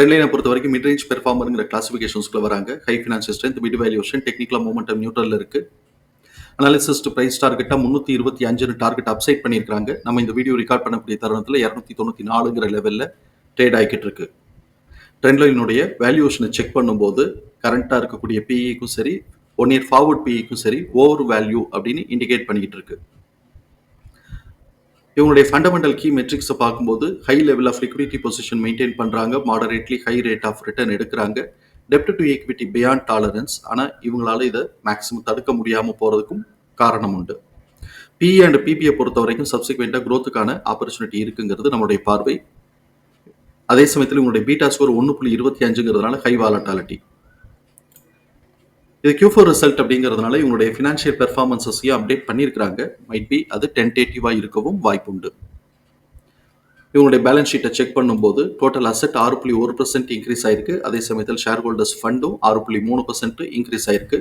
ட்ரெண்ட்லைனை பொறுத்த வரைக்கும் mid range பெர்ஃபார்மருங்கிற கிளாசிஃபிகேஷன்ஸ்க்குள்ள வராங்க high financial strength mid valuation டெக்னிக்கலாக மூமெண்டம் நியூட்ரலில் இருக்குது அனாலிசிஸ்ட் பிரைஸ் டார்கெட்டாக முந்நூற்றி இருபத்தி அஞ்சுன்னு டார்கெட் அப்சைட் பண்ணியிருக்காங்க நம்ம இந்த வீடியோ ரெக்கார்ட் பண்ணக்கூடிய தருணத்தில் இரநூத்தி தொண்ணூற்றி நாலுங்கிற லெவலில் ட்ரேட் ஆகிக்கிட்டு இருக்கு. ட்ரெண்ட்லைனுடைய வேல்யூஷனை செக் பண்ணும்போது கரண்ட்டாக இருக்கக்கூடிய பிஇக்கும் சரி ஒன் இயர் ஃபார்வர்ட் பிஇக்கும் சரி ஓவர் வேல்யூ அப்படின்னு இண்டிகேட் பண்ணிக்கிட்டு இருக்கு. இவங்களுடைய ஃபண்டமெண்டல் கீ மெட்ரிக்ஸை பார்க்கும்போது high level of liquidity position maintain பண்ணுறாங்க moderately high rate of return எடுக்கிறாங்க. டெப்ட் டு ஈக்விட்டி பியாண்ட் டாலரன்ஸ் ஆனால் இவங்களால இதை மேக்ஸிமம் தடுக்க முடியாமல் போகிறதுக்கும் காரணம் உண்டு. பி அண்ட் பிபியை பொறுத்த வரைக்கும் சப்சிக்வெண்ட்டாக க்ரோத்துக்கான ஆப்பர்ச்சுனிட்டி இருக்குங்கிறது நம்மளுடைய பார்வை. அதே சமயத்தில் உங்களுடைய பீட்டா ஸ்கோர் ஒன்று புள்ளி இருபத்தி அஞ்சுங்கிறதுனால ஹை வாலட்டாலிட்டி இது கியூ ஃபோர் ரிசல்ட் அப்படிங்கிறதுனால இவங்களுடைய ஃபினான்ஷியல் பெர்ஃபார்மன்ஸஸையும் அப்டேட் பண்ணியிருக்கிறாங்க. மைட் பி அது டென்டேட்டிவாக இருக்கவும் வாய்ப்புண்டு. இவங்களுடைய பேலன்ஸ் ஷீட்டை செக் பண்ணும்போது டோட்டல் அசெட் ஆறு புள்ளி ஒரு பர்சன்ட் இன்க்ரீஸ் ஆயிருக்கு. அதே சமயத்தில் ஷேர் ஹோல்டர்ஸ் ஃபண்டும் ஆறு புள்ளி மூணு பர்சன்ட் இன்க்ரீஸ் ஆயிருக்கு.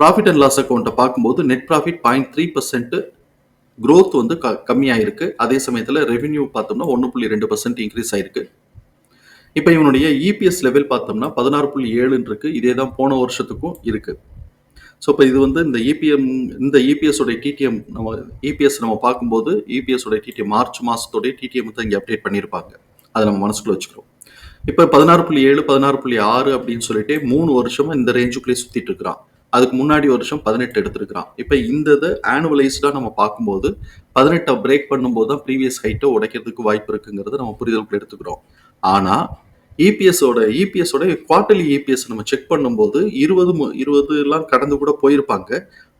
ப்ராஃபிட் அண்ட் லாஸ் அக்கௌண்ட்டை பார்க்கும்போது net profit point three percent growth வந்து க கம்மியாயிருக்கு. அதே சமயத்தில் ரெவென்யூ பார்த்தோம்னா ஒன்று புள்ளி ரெண்டு பர்சன்ட் இன்க்ரீஸ் ஆயிருக்கு. இப்போ இவனுடைய இபிஎஸ் லெவல் பார்த்தோம்னா பதினாறு புள்ளி ஏழுன்னு இதே தான் போன வருஷத்துக்கும் இருக்கு. ஸோ இப்போ இது வந்து இந்த இபிஎம் இந்த இபிஎஸோடைய டிடிஎம் நம்ம இபிஎஸ் நம்ம பார்க்கும்போது இபிஎஸோடைய டிடிஎம் மார்ச் மாதத்தோடைய டிடிஎம் தான் இங்கே அப்டேட் பண்ணியிருப்பாங்க அதை நம்ம மனசுக்குள்ள வச்சுக்கிறோம். இப்போ பதினாறு புள்ளி ஏழு பதினாறு புள்ளி ஆறு அப்படின்னு சொல்லிட்டு மூணு வருஷமா இந்த ரேஞ்சுக்குள்ளேயே சுற்றிட்டு இருக்கிறான். அதுக்கு முன்னாடி வருஷம் பதினெட்டு எடுத்திருக்கிறான். இப்போ இந்த இதை ஆனுவலைஸ்டாக நம்ம பார்க்கும்போது பதினெட்டை பிரேக் பண்ணும்போது தான் ப்ரீவியஸ் ஹைட்டை உடைக்கிறதுக்கு வாய்ப்பு இருக்குங்கிறது நம்ம புரிதலுக்கு எடுத்துக்கிறோம். ஆனால் இபிஎஸோட இபிஎஸோட குவார்டர்லி இபிஎஸ் நம்ம செக் பண்ணும்போது இருபது இருபது எல்லாம் கடந்து கூட போயிருப்பாங்க.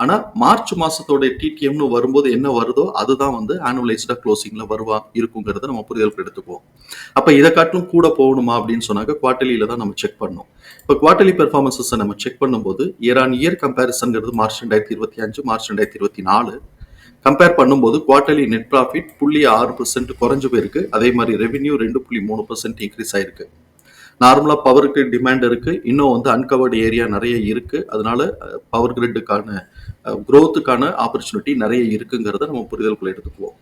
ஆனால் மார்ச் மாதத்தோட டிடிஎம்னு வரும்போது என்ன வருதோ அதுதான் வந்து ஆனுவலைஸ்டாக க்ளோசிங்கில் வருவா இருக்குங்கிறத நம்ம புரிதலுக்கு எடுத்துக்குவோம். அப்போ இதை காட்டிலும் கூட போகணுமா அப்படின்னு சொன்னாக்க குவார்டர்லியில தான் நம்ம செக் பண்ணோம் இப்போ குவார்டர்லி பெர்ஃபார்மன்ஸை நம்ம செக் பண்ணும்போது இயர் ஆன் இயர் கம்பேரிசன்கிறது மார்ச் ரெண்டாயிரத்தி இருபத்தி அஞ்சு மார்ச் ரெண்டாயிரத்தி இருபத்தி நாலு கம்பேர் பண்ணும்போது குவார்டர்லி நெட் ப்ராஃபிட் புள்ளி ஆறு பர்சன்ட் குறைஞ்சு போயிருக்கு. அதே மாதிரி ரெவென்யூ ரெண்டு புள்ளி மூணு பர்சன்ட் இன்க்ரீஸ் ஆயிருக்கு. நார்மலாக பவருக்கு டிமாண்ட் இருக்குது இன்னும் வந்து அன்கவர்டு ஏரியா நிறைய இருக்குது அதனால பவர் கிரிட்டுக்கான க்ரோத்துக்கான ஆப்பர்ச்சுனிட்டி நிறைய இருக்குங்கிறத நம்ம புரிதலுக்குள்ள எடுத்துக்குவோம்.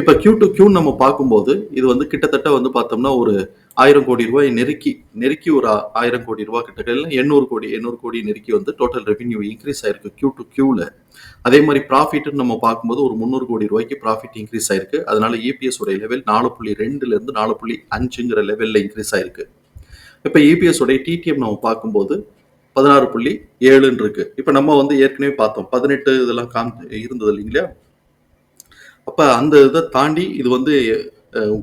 இப்போ கியூ டு கியூ நம்ம பார்க்கும்போது இது வந்து கிட்டத்தட்ட வந்து பார்த்தோம்னா ஒரு ஆயிரம் கோடி ரூபாய் நெருக்கி நெருக்கி ஒரு ஆயிரம் கோடி ரூபாய் கிட்ட இல்லை எண்ணூறு கோடி எண்ணூறு கோடி நெருக்கி வந்து டோட்டல் ரெவென்யூ இன்க்ரீஸ் ஆயிருக்கு கியூ டு கியூல அதே மாதிரி ப்ராஃபிட்னு நம்ம பார்க்கும்போது ஒரு முந்நூறு கோடி ரூபாய்க்கு ப்ராஃபிட் இன்க்ரீஸ் ஆயிருக்கு. அதனால இபிஎஸ் உடைய லெவல் நாலு புள்ளி ரெண்டுல இருந்து நாலு புள்ளி அஞ்சுங்கிற லெவல்ல இன்க்ரீஸ் ஆயிருக்கு. இப்போ இபிஎஸ் உடைய டிடிஎம் நம்ம பார்க்கும்போது பதினாறு புள்ளி ஏழுன்னு இருக்கு. இப்போ நம்ம வந்து ஏற்கனவே பார்த்தோம் பதினெட்டு இதெல்லாம் காம் இருந்தது இல்லைங்களா? அப்போ அந்த இதை தாண்டி இது வந்து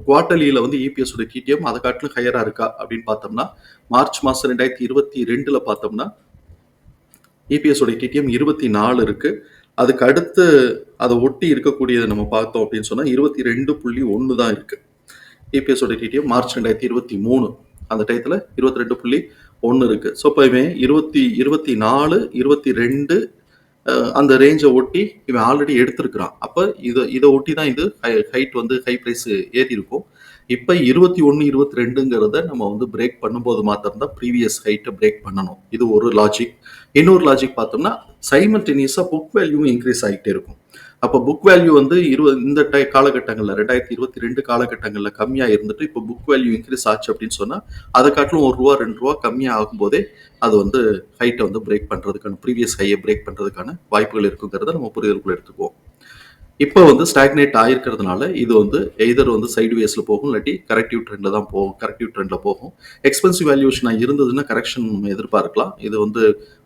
குவார்டர்லியில் வந்து இபிஎஸ் உடைய டிடிஎம் அதை காட்டிலும் ஹையராக இருக்கா அப்படின்னு பார்த்தோம்னா மார்ச் மாதம் ரெண்டாயிரத்தி இருபத்தி ரெண்டில் பார்த்தோம்னா இபிஎஸ் உடைய டிடிஎம் இருபத்தி நாலு இருக்குது அதுக்கு அடுத்து அதை ஒட்டி இருக்கக்கூடியதை நம்ம பார்த்தோம் அப்படின்னு சொன்னால் இருபத்தி ரெண்டு புள்ளி ஒன்று தான் இருக்குது இபிஎஸ் உடைய டிடிஎம் மார்ச் ரெண்டாயிரத்தி இருபத்தி மூணு. அந்த டயத்தில் இருபத்தி ரெண்டு புள்ளி ஒன்று இருக்குது ஸோ இப்போ இவன் இருபத்தி இருபத்தி நாலு இருபத்தி ரெண்டு அந்த ரேஞ்சை ஒட்டி இவன் ஆல்ரெடி எடுத்திருக்கிறான். அப்போ இதை இதை ஒட்டி தான் இது ஹைட் வந்து ஹை ப்ரைஸ் ஏறி இருக்கும் இப்போ இருபத்தி ஒன்று இருபத்தி ரெண்டுங்கிறத நம்ம வந்து பிரேக் பண்ணும்போது மாத்திரம்தான் ப்ரீவியஸ் ஹைட்டை பிரேக் பண்ணணும். இது ஒரு லாஜிக் இன்னொரு லாஜிக் பார்த்தோம்னா சைமல்டேனியஸாக புக் வேல்யூவும் இன்க்ரீஸ் ஆகிட்டே இருக்கும். அப்போ புக் வேல்யூ வந்து இருபது இந்த டை காலகட்டங்களில் ரெண்டாயிரத்தி இருபத்தி ரெண்டு காலகட்டங்களில் கம்மியாக இருந்துட்டு இப்போ புக் வேல்யூ இன்க்ரீஸ் ஆச்சு அப்படின்னு சொன்னால் அதை காட்டிலும் ஒரு ரூபா ரெண்டு ரூபா கம்மியாக ஆகும்போதே அது வந்து ஹைட்டை வந்து பிரேக் பண்ணுறதுக்கான ப்ரீவியஸ் ஹையை பிரேக் பண்ணுறதுக்கான வாய்ப்புகள் இருக்குங்கிறத நம்ம புரிதலுக்குள்ள எடுத்துக்குவோம். இப்போ வந்து ஸ்டாக்னேட் ஆயிருக்கிறதுனால இது வந்து எய்தர் வந்து சைடு வேஸில் போகும் இல்லாட்டி கரெக்டிவ் ட்ரெண்டில் தான் போகும் கரெக்டிவ் ட்ரெண்டில் போகும். எக்ஸ்பென்சிவ் வேல்யூஷனாக இருந்ததுன்னா கரெக்ஷன் நம்ம எதிர்பார்க்கலாம். இது வந்து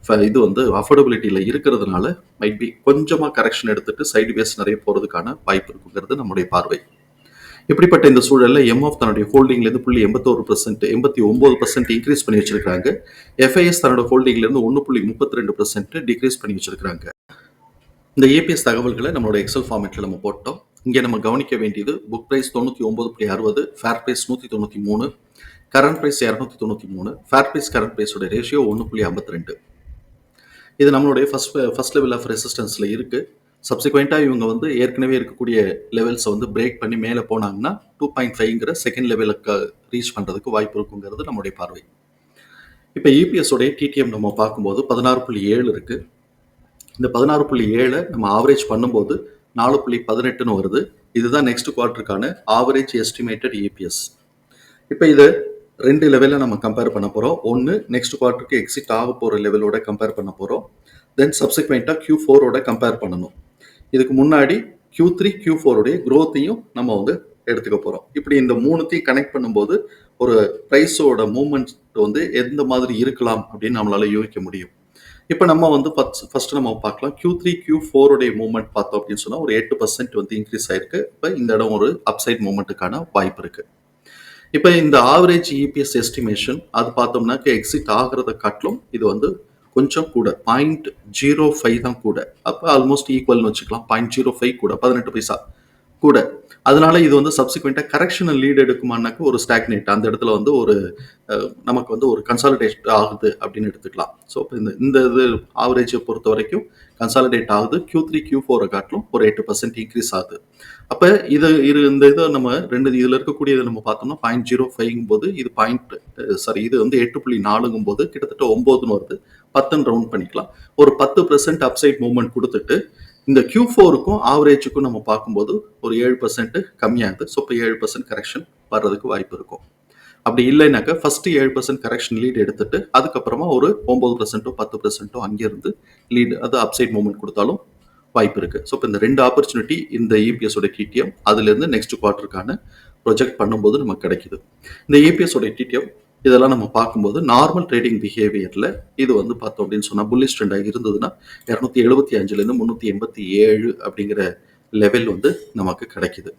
ஃப- இது வந்து அஃபோர்டபிலிட்டியில் இருக்கிறதுனால மைட் பி கொஞ்சமாக கரெக்ஷன் எடுத்துட்டு சைடு வேஸ் நிறைய போகிறதுக்கான வாய்ப்பு இருக்குங்கிறது நம்முடைய பார்வை. இப்படிப்பட்ட இந்த சூழலில் எம்ஆஃப் தன்னுடைய ஹோல்டிங்லேருந்து புள்ளி எண்பத்தோரு பர்சன்ட் எண்பத்தி ஒம்பது பர்சன்ட் இன்க்ரீஸ் பண்ணி வச்சிருக்காங்க எஃப்ஐஎஸ் தன்னோட ஹோல்டிங்லேருந்து ஒன்று புள்ளி முப்பத்தி ரெண்டு பர்சன்ட் டிக்ரீஸ் பண்ணி வச்சிருக்காங்க இந்த ஏபிஎஸ் தகவல்களை நம்மளோட எக்ஸல் ஃபார்மேட்டில் நம்ம போட்டோம். இங்கே நம்ம கவனிக்க வேண்டியது புக் ப்ரைஸ் தொண்ணூற்றி ஒம்பது புள்ளி அறுபது ஃபேர் ப்ரைஸ் நூற்றி தொண்ணூற்றி மூணு கரண்ட் ப்ரைஸ் இரநூத்தி தொண்ணூற்றி மூணு ஃபேர் ப்ரைஸ் கரண்ட் ப்ரைஸோட ரேஷியோ ஒன்று புள்ளி ஐம்பத்தி ரெண்டு. இது நம்மளுடைய ஃபர்ஸ்ட் ஃபஸ்ட் லெவல் ஆஃப் ரெசிஸ்டன்ஸில் இருக்குது சப்சிக்வெண்ட்டாக இவங்க வந்து ஏற்கனவே இருக்கக்கூடிய லெவல்ஸை வந்து பிரேக் பண்ணி மேலே போனாங்கன்னா டூ பாயிண்ட் ஃபைவ்ங்கிற செகண்ட் லெவலுக்கு ரீச் பண்ணுறதுக்கு வாய்ப்பு இருக்குங்கிறது நம்முடைய பார்வை. இப்போ இபிஎஸோடைய டிடிஎம் நம்ம பார்க்கும்போது பதினாறு புள்ளி ஏழு இருக்குது இந்த பதினாறு புள்ளி ஏழை நம்ம ஆவரேஜ் பண்ணும்போது நாலு புள்ளி பதினெட்டுன்னு வருது. இதுதான் நெக்ஸ்ட் குவார்ட்டருக்கான ஆவரேஜ் எஸ்டிமேட்டட் இபிஎஸ் இப்போ இது ரெண்டு லெவலில் நம்ம கம்பேர் பண்ண போகிறோம் ஒன்று நெக்ஸ்ட் குவார்ட்டருக்கு எக்ஸிட் ஆக போகிற லெவலோட கம்பேர் பண்ண போகிறோம் தென் சப்சிக்வெண்ட்டாக க்யூ ஃபோரோட கம்பேர் பண்ணணும். இதுக்கு முன்னாடி க்யூ த்ரீ க்யூ ஃபோருடைய க்ரோத்தையும் நம்ம வந்து எடுத்துக்க போகிறோம் இப்படி இந்த மூணுத்தையும் கனெக்ட் பண்ணும்போது ஒரு ப்ரைஸோட மூமெண்ட் வந்து எந்த மாதிரி இருக்கலாம் அப்படின்னு நம்மளால யூகிக்க முடியும். இப்போ நம்ம வந்து ஃபஸ்ட் ஃபர்ஸ்ட் நம்ம பார்க்கலாம். க்யூ த்ரீ கியூ ஃபோருடைய மூவ்மெண்ட் பார்த்தோம் அப்படின்னு சொன்னால் ஒரு எட்டு பர்சன்ட் வந்து இன்க்ரீஸ் ஆயிருக்கு. இப்போ இந்த இடம் ஒரு அப்சைட் மூமெண்ட்டுக்கான வாய்ப்பு இருக்கு. இப்போ இந்த ஆவரேஜ் இபிஎஸ் எஸ்டிமேஷன் அது பார்த்தோம்னாக்க எக்ஸிட் ஆகிறத காட்டிலும் இது வந்து கொஞ்சம் கூட பாயிண்ட் ஜீரோ ஃபைவ் தான் கூட. அப்போ ஆல்மோஸ்ட் ஈக்குவல்னு வச்சுக்கலாம். பாயிண்ட் ஜீரோ ஃபைவ் கூட பதினெட்டு பைசா. கூட. அதனால இது வந்து சப்சிக்வெண்ட்டாக கரெக்ஷனல் லீட் எடுக்குமானாக்க ஒரு ஸ்டாக்னேட் அந்த இடத்துல வந்து ஒரு நமக்கு வந்து ஒரு கன்சாலிடேட் ஆகுது அப்படின்னு எடுத்துக்கலாம். ஸோ இப்போ இந்த இந்த இது ஆவரேஜை பொறுத்த வரைக்கும் கன்சாலிடேட் ஆகுது. க்யூ த்ரீ க்யூ ஃபோரை காட்டிலும் ஒரு எட்டு பர்சன்ட் இன்க்ரீஸ் ஆகுது. அப்போ இது இரு இந்த இதை நம்ம ரெண்டு இதில் இருக்கக்கூடியதை நம்ம பார்த்தோம்னா பாயிண்ட் ஜீரோ ஃபைவ்ங்கும் போது இது பாயிண்ட் சாரி இது வந்து எட்டு புள்ளி நாலுங்கும் போது கிட்டத்தட்ட ஒம்போதுன்னு வருது. பத்துன்னு ரவுண்ட் பண்ணிக்கலாம். ஒரு பத்து பர்சன்ட் அப்சைட் மூவ்மெண்ட் கொடுத்துட்டு இந்த கியூ ஃபோருக்கும் ஆவரேஜுக்கும் நம்ம பார்க்கும்போது ஒரு ஏழு பர்சன்ட் கம்மியாகுது. ஸோ இப்போ ஏழு பர்சன்ட் கரெக்ஷன் வர்றதுக்கு வாய்ப்பு இருக்கும். அப்படி இல்லைனாக்கா ஃபர்ஸ்ட் ஏழு பர்சன்ட் கரெக்ஷன் லீட் எடுத்துட்டு அதுக்கப்புறமா ஒரு ஒம்பது பர்சன்ட்டோ பத்து பர்சன்ட்டோ அங்கேருந்து லீடு அது அப்சைட் மூவ்மெண்ட் கொடுத்தாலும் வாய்ப்பு இருக்குது ஸோ இப்போ இந்த ரெண்டு ஆப்பர்ச்சுனிட்டி இந்த இபிஎஸோட டிடிஎம் அதுலேருந்து நெக்ஸ்ட் குவார்ட்டருக்கான ப்ரொஜெக்ட் பண்ணும்போது நமக்கு கிடைக்குது. இந்த இபிஎஸோட டிடிஎம் இதெல்லாம் நம்ம பார்க்கும்போது நார்மல் ட்ரேடிங் பிஹேவியரில் இது வந்து பார்த்தோம் அப்படின்னு சொன்னால் புல்லிஸ் ட்ரெண்டாக இருந்ததுன்னா இரநூத்தி எழுபத்தி அஞ்சுலேருந்து முந்நூற்றி எண்பத்தி ஏழு அப்படிங்கிற லெவல் வந்து நமக்கு கிடைக்குது.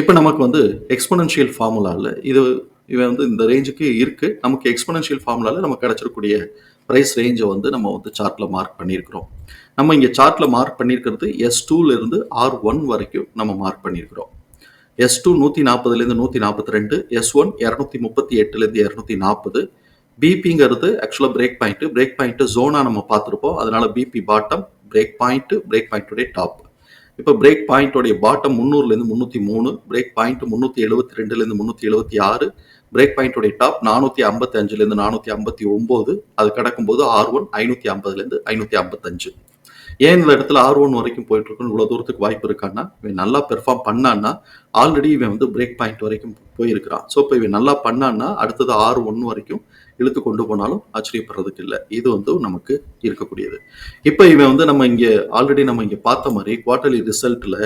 இப்போ நமக்கு வந்து எக்ஸ்பொனன்ஷியல் ஃபார்முலாவில் இது இவன் வந்து இந்த ரேஞ்சுக்கு இருக்குது நமக்கு எக்ஸ்பொனன்ஷியல் ஃபார்முலாவில் நமக்கு கிடச்சிருக்கூடிய ப்ரைஸ் ரேஞ்சை வந்து நம்ம வந்து சார்ட்டில் மார்க் பண்ணியிருக்கிறோம். நம்ம இங்கே சார்ட்டில் மார்க் பண்ணியிருக்கிறது எஸ் டூலேருந்து ஆர் ஒன் வரைக்கும் நம்ம மார்க் பண்ணியிருக்கிறோம். எஸ் டூ நூற்றி நாற்பதுலேருந்து நூற்றி நாற்பத்தி ரெண்டு எஸ் ஒன் இரநூத்தி முப்பத்தி எட்டுலேருந்து இரநூத்தி நாற்பது பிபிங்கிறது ஆக்சுவலாக பிரேக் பாயிண்ட் பிரேக் பாயிண்ட் ஜோனாக நம்ம பார்த்துருப்போம். அதனால BP bottom break point break பாயிண்ட்டுடைய top இப்போ பிரேக் பாயிண்ட்டுடைய பாட்டம் முந்நூறுலேருந்து முந்நூற்றி மூணு பிரேக் பாயிண்ட் முந்நூற்றி எழுபத்தி ரெண்டுலேருந்து முந்நூற்றி எழுபத்தி ஆறு பிரேக் பாயிண்ட்டுடைய டாப் நானூற்றி ஐம்பத்தஞ்சுலேருந்து நானூற்றி ஐம்பத்தி ஒம்பது அது கிடக்கும்போது ஆர் ஒன் ஐநூற்றி ஐம்பதுலேருந்து ஐநூற்றி ஐம்பத்தஞ்சு ஏன் இந்த இடத்துல ஆர் ஒன் வரைக்கும் போயிட்டு இருக்குன்னு இவ்வளோ தூரத்துக்கு வாய்ப்பு இருக்கான்னா இவன் நல்லா பெர்ஃபார்ம் பண்ணான்னா ஆல்ரெடி இவன் வந்து பிரேக் பாயிண்ட் வரைக்கும் போயிருக்கிறான். ஸோ இப்போ இவன் நல்லா பண்ணான்னா அடுத்தது ஆர் ஒன் வரைக்கும் இழுத்து கொண்டு போனாலும் ஆச்சரியப்படுறதுக்கு இல்லை. இது வந்து நமக்கு இருக்கக்கூடியது. இப்போ இவன் வந்து நம்ம இங்கே ஆல்ரெடி நம்ம இங்கே பார்த்த மாதிரி குவார்டர்லி ரிசல்ட்டில்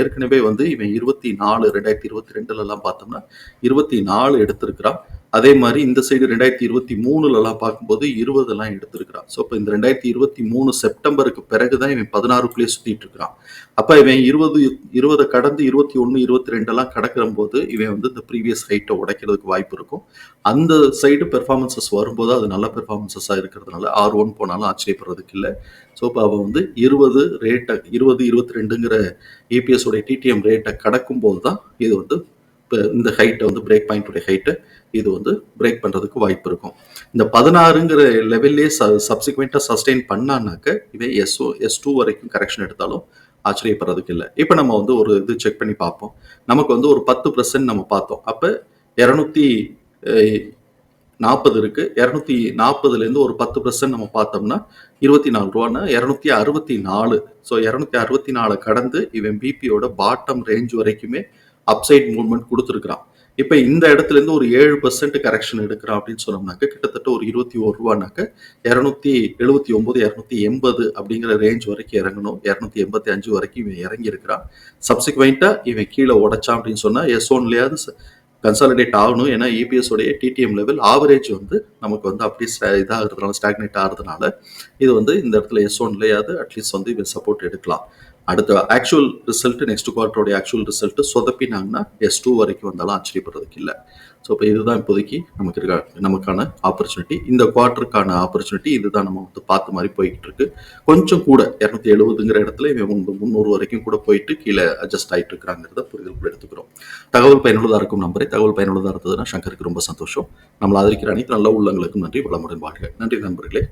ஏற்கனவே வந்து இவன் இருபத்தி நாலு ரெண்டாயிரத்தி இருபத்தி ரெண்டுலலாம் பார்த்தோம்னா இருபத்தி நாலு எடுத்திருக்கிறான். அதே மாதிரி இந்த சைடு ரெண்டாயிரத்தி இருபத்தி மூணுலலாம் பார்க்கும்போது இருபதெல்லாம் எடுத்திருக்கிறான். ஸோ இப்போ இந்த ரெண்டாயிரத்தி இருபத்தி மூணு செப்டம்பருக்கு பிறகு தான் இவன் பதினாறுக்குள்ளேயே சுற்றிட்டு இருக்கிறான் அப்போ இவன் இருபது இருபதை கடந்து இருபத்தி ஒன்று இருபத்தி ரெண்டெல்லாம் கடக்கிற போது இவன் வந்து இந்த ப்ரீவியஸ் ஹைட்டை உடைக்கிறதுக்கு வாய்ப்பு இருக்கும். அந்த சைடு பெர்ஃபார்மன்சஸ் வரும்போது அது நல்ல பெர்ஃபார்மன்சஸாக இருக்கிறதுனால ஆர் ஒன் போனாலும் ஆச்சரியப்படுறதுக்கு இல்லை. ஸோ இப்போ அவன் வந்து இருபது ரேட்டை இருபது இருபத்தி ரெண்டுங்கிற EPS உடைய டிடிஎம் ரேட்டை கடக்கும்போது தான் இது வந்து இப்போ இந்த ஹைட்டை வந்து பிரேக் பாயிண்ட்டுடைய ஹைட்டை இது வந்து பிரேக் பண்ணுறதுக்கு வாய்ப்பு இருக்கும். இந்த பதினாறுங்கிற லெவல்லே ச சப்சிக்வெண்ட்டாக சஸ்டெயின் பண்ணான்னாக்க இவன் எஸ் எஸ் டூ வரைக்கும் கரெக்ஷன் எடுத்தாலும் ஆச்சரியப்படுறதுக்கு இல்லை. இப்போ நம்ம வந்து ஒரு இது செக் பண்ணி பார்ப்போம். நமக்கு வந்து ஒரு பத்து பர்சன்ட் நம்ம பார்த்தோம். அப்போ இரநூத்தி நாற்பது இருக்கு. இரநூத்தி நாற்பதுலேருந்து ஒரு பத்து பர்சன்ட் நம்ம பார்த்தோம்னா இருபத்தி நாலு ரூபான்னா இரநூத்தி அறுபத்தி நாலு. ஸோ இரநூத்தி அறுபத்தி நாலு கடந்து இவன் பிபியோட பாட்டம் ரேஞ்ச் வரைக்குமே அப்சைட் மூவ்மெண்ட் கொடுத்துருக்குறான். இப்போ இந்த இடத்துல இருந்து ஒரு ஏழு பர்சன்ட் கரெக்ஷன் எடுக்கிறான் அப்படின்னு சொன்னோம்னாக்க கிட்டத்தட்ட ஒரு இருபத்தி ஒரு ரூபானாக்க இரநூத்தி எழுபத்தி ஒன்பது இரநூத்தி எண்பது அப்படிங்கிற ரேஞ்ச் வரைக்கும் இறங்கணும். இரநூத்தி எண்பத்தி அஞ்சு வரைக்கும் இவன் இறங்கி இருக்கிறான். சப்சிக்வெண்ட்டாக இவன் கீழே உடைச்சான் அப்படின்னு சொன்னால் எஸ் ஒன்லேயாவது கன்சாலிடேட் ஆகணும். ஏன்னா இபிஎஸ் உடைய டிடிஎம் லெவல் ஆவரேஜ் வந்து நமக்கு வந்து அப்படி இதாகிறதுனால ஸ்டாக்னேட் ஆகிறதுனால இது வந்து இந்த இடத்துல எஸ் ஒன்லேயாவது அட்லீஸ்ட் வந்து இவன் சப்போர்ட் எடுக்கலாம். அடுத்த ஆக்சுவல் ரிசல்ட் நெக்ஸ்ட் குவார்ட்டருடைய ஆக்சுவல் ரிசல்ட் சொதப்பினாங்கன்னா எஸ் டூ வரைக்கும் வந்தாலும் ஆச்சரியப்படுறதுக்கு இல்லை. ஸோ இப்போ இதுதான் இப்போதைக்கு நமக்கு இருக்க நமக்கான ஆப்பர்ச்சுனிட்டி இந்த குவார்ட்டருக்கான ஆப்பர்ச்சுனிட்டி இதுதான் நம்ம வந்து பார்த்த மாதிரி போய்கிட்டு இருக்கு. கொஞ்சம் கூட இரநூத்தி எழுபதுங்கிற இடத்துல இவன் முந்நூறு வரைக்கும் கூட போயிட்டு கீழே அட்ஜஸ்ட் ஆகிட்டு இருக்கிறாங்கிறத புரிதல் கூட எடுத்துக்கிறோம். தகவல் பயனுள்ளதாக இருக்கும் நம்பரை. தகவல் பயனுள்ளதாக இருந்ததுன்னா சங்கருக்கு ரொம்ப சந்தோஷம். நம்மளை ஆதரிக்கிற அனைத்து நல்ல உள்ளங்களுக்கும் நன்றி. வளமுடன் வாழ்க. நன்றி நண்பர்களே.